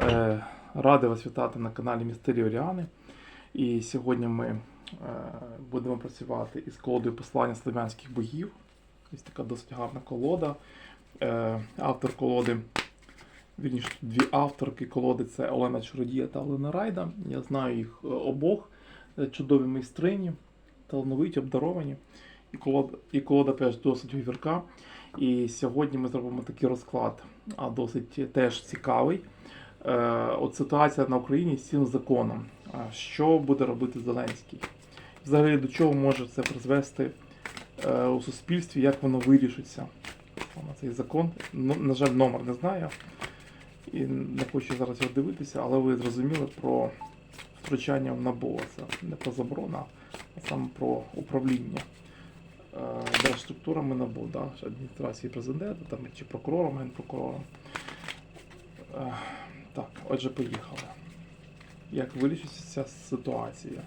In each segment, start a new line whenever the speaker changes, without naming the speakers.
Е, Радий вас вітати на каналі Містері Оріани. І сьогодні ми е, будемо працювати із колодою послання слов'янських богів. Ось така досить гарна колода. Е, Автор колоди, вірніше, дві авторки колоди це Олена Чародія та Олена Райда. Я знаю їх обох. Чудові майстрині, талановиті, обдаровані. І колода, і колода теж досить говірка. І сьогодні ми зробимо такий розклад, а досить теж цікавий. Е, от ситуація на Україні з цим законом. Що буде робити Зеленський? Взагалі до чого може це призвести е, у суспільстві, як воно вирішиться? Цей закон. Ну, на жаль, номер не знаю. І не хочу зараз його дивитися, але ви зрозуміли про втручання в НАБУ. Це не про заборону, а саме про управління е, держструктурами НАБУ, да? адміністрації президента там, чи прокурором, генпрокурором. Е, Так, отже, поїхали. Як вирішиться ця ситуація?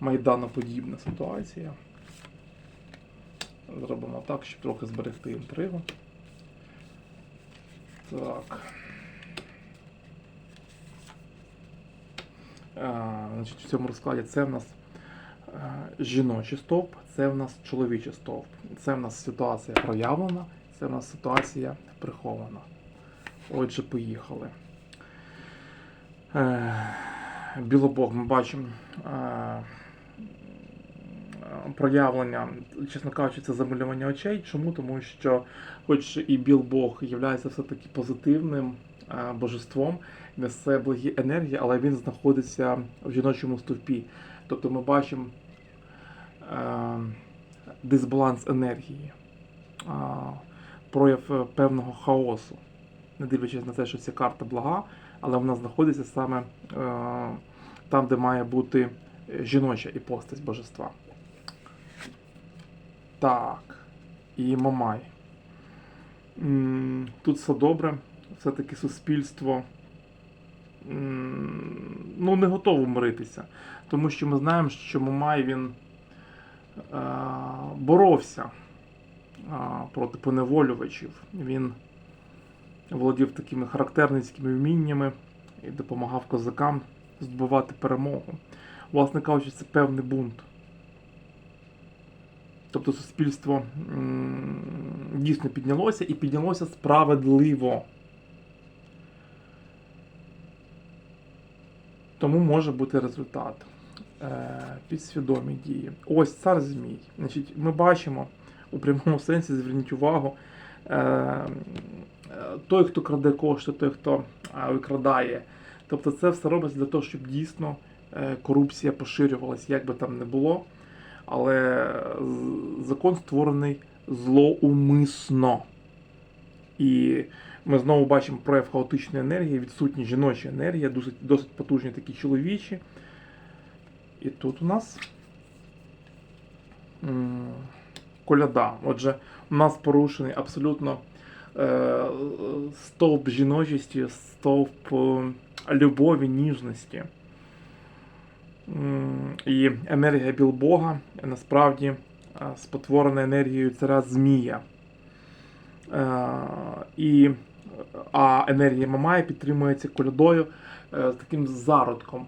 Майданоподібна ситуація. Зробимо так, щоб трохи зберегти інтригу. Так. А, значить, в цьому розкладі це в нас е, жіночий стовп, це в нас чоловічий стовп. Це в нас ситуація проявлена, це в нас ситуація прихована. Отже, поїхали. Е, Білобог ми бачимо е, проявлення, чесно кажучи, це замалювання очей. Чому? Тому що, хоч і Білбог є все-таки позитивним е, божеством, несе благі енергії, але він знаходиться в жіночому стовпі. Тобто ми бачимо дисбаланс енергії, прояв певного хаосу. Не дивлячись на те, що ця карта блага, але вона знаходиться саме е, там, де має бути жіноча іпостась божества. Так. І Мамай. Тут все добре. Все-таки суспільство ну, не готово миритися. Тому що ми знаємо, що Мамай він е, боровся е, проти поневолювачів. Він володів такими характерницькими вміннями і допомагав козакам здобувати перемогу. Власне кажучи, це певний бунт. Тобто суспільство дійсно піднялося і піднялося справедливо. Тому може бути результат. Е, підсвідомі дії. Ось цар Змій. Значить, ми бачимо у прямому сенсі, зверніть увагу, е, той, хто краде кошти, той, хто е, викрадає. Тобто це все робиться для того, щоб дійсно е, корупція поширювалася, як би там не було. Але закон створений злоумисно. І ми знову бачимо прояв хаотичної енергії, відсутні жіночі енергії, досить, досить потужні такі чоловічі. І тут у нас коляда. Отже, у нас порушений абсолютно е, стовп жіночості, стовп е, любові, ніжності. І енергія Білбога насправді е, спотворена енергією царя Змія. Е, І, а енергія Мамая підтримується колядою е, з таким зародком,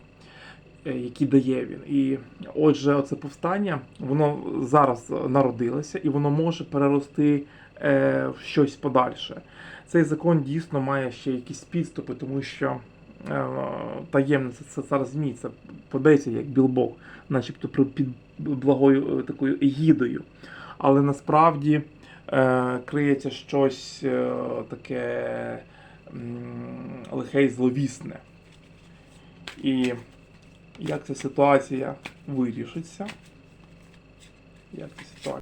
е, який дає він. І отже, оце повстання, воно зараз народилося і воно може перерости е, в щось подальше. Цей закон дійсно має ще якісь підступи, тому що е, таємниця це цар Змій, це подається як білбок, начебто під благою е, такою егідою. Але насправді е, криється щось е, таке лихе й зловісне. І як ця ситуація вирішиться? Як ця ситуація?